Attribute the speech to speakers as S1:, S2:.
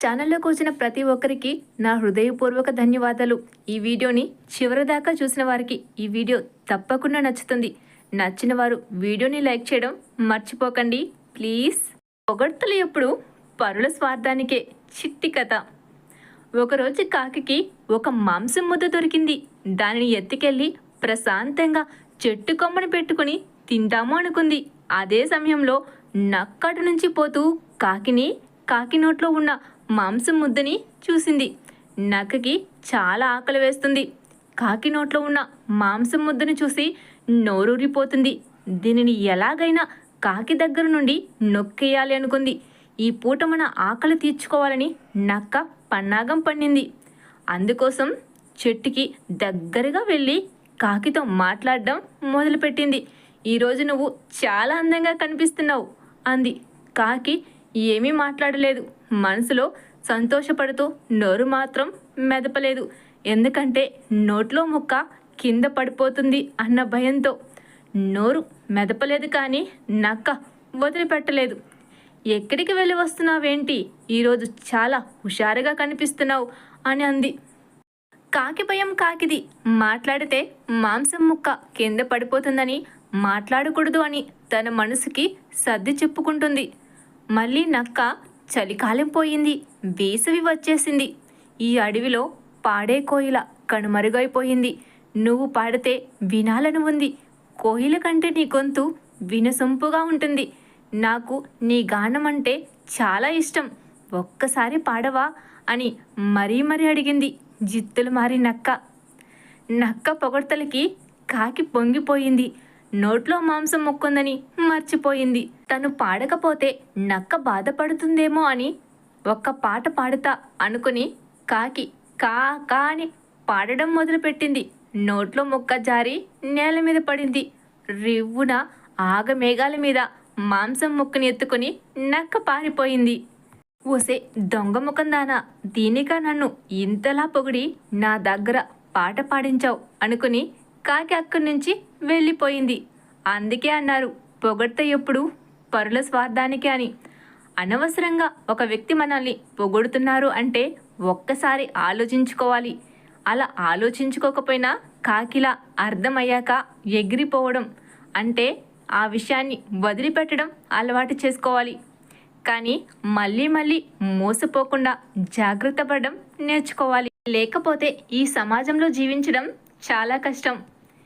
S1: ఛానల్లోకి వచ్చిన ప్రతి ఒక్కరికి నా హృదయపూర్వక ధన్యవాదాలు. ఈ వీడియోని చివరిదాకా చూసిన వారికి ఈ వీడియో తప్పకుండా నచ్చుతుంది. నచ్చిన వారు వీడియోని లైక్ చేయడం మర్చిపోకండి. ప్లీజ్. పొగడ్తలు ఎప్పుడు? పరుల స్వార్థానికే చిట్టి కథ. ఒకరోజు కాకి ఒక మాంసం ముద్ద దొరికింది. దానిని ఎత్తుకెళ్ళి ప్రశాంతంగా చెట్టు కొమ్మని పెట్టుకుని తింటాము అనుకుంది. అదే సమయంలో నక్కటి నుంచి పోతూ కాకిని కాకి నోట్లో ఉన్న మాంసం ముద్దని చూసింది. నక్కకి చాలా ఆకలి వేస్తుంది. కాకి నోట్లో ఉన్న మాంసం ముద్దను చూసి నోరూరిపోతుంది. దీనిని ఎలాగైనా కాకి దగ్గర నుండి నొక్కేయాలి అనుకుంది. ఈ పూట మన ఆకలి తీర్చుకోవాలని నక్క పన్నాగం పండింది అందుకోసం చెట్టుకి దగ్గరగా వెళ్ళి కాకితో మాట్లాడడం మొదలుపెట్టింది. ఈరోజు నువ్వు చాలా అందంగా కనిపిస్తున్నావు అంది. కాకి ఏమీ మాట్లాడలేదు. మనసులో సంతోషపడుతూ నోరు మాత్రం మెదపలేదు. ఎందుకంటే నోట్లో ముక్క కింద పడిపోతుంది అన్న భయంతో. నోరు మెదపలేదు కానీ నక్క వదిలిపెట్టలేదు. ఎక్కడికి వెళ్ళి వస్తున్నావేంటి? ఈరోజు చాలా హుషారుగా కనిపిస్తున్నావు అని అంది. కాకి భయం కాకిది. మాట్లాడితే మాంసం ముక్క కింద పడిపోతుందని మాట్లాడకూడదు అని తన మనసుకి సర్ది చెప్పుకుంటుంది. మళ్ళీ నక్క చలికాలం పోయింది. వేసవి వచ్చేసింది. ఈ అడవిలో పాడే కోయిల కనుమరుగైపోయింది. నువ్వు పాడితే వినాలని ఉంది. కోయిల కంటే నీ గొంతు వినసొంపుగా ఉంటుంది. నాకు నీ గానం అంటే చాలా ఇష్టం. ఒక్కసారి పాడవా అని మరీ మరీ అడిగింది జిత్తులు మారి నక్క. నక్క పొగడ్తలకి కాకి పొంగిపోయింది. నోట్లో మాంసం మొక్కుందని మర్చిపోయింది. తను పాడకపోతే నక్క బాధపడుతుందేమో అని ఒక్క పాట పాడుతా అనుకుని కాకి కా కా అని పాడడం మొదలుపెట్టింది. నోట్లో మొక్క జారి నేల మీద పడింది. రివ్వున ఆగ మేఘాల మీద మాంసం ముక్కని ఎత్తుకుని నక్క పారిపోయింది. ఓసే దొంగ ముఖందానా దీనిగా నన్ను ఇంతలా పొగిడి నా దగ్గర పాట పాడించావు అనుకుని కాకి అక్కడి నుంచి వెళ్ళిపోయింది. అందుకే అన్నారు పొగడ్త ఎప్పుడు పరుల స్వార్థానికి అని. అనవసరంగా ఒక వ్యక్తి మనల్ని పొగుడుతున్నారు అంటే ఒక్కసారి ఆలోచించుకోవాలి. అలా ఆలోచించుకోకపోయినా కాకిలా అర్థమయ్యాక ఎగిరిపోవడం అంటే ఆ విషయాన్ని వదిలిపెట్టడం అలవాటు చేసుకోవాలి. కానీ మళ్ళీ మళ్ళీ మోసపోకుండా జాగ్రత్త పడడం నేర్చుకోవాలి. లేకపోతే ఈ సమాజంలో జీవించడం చాలా కష్టం.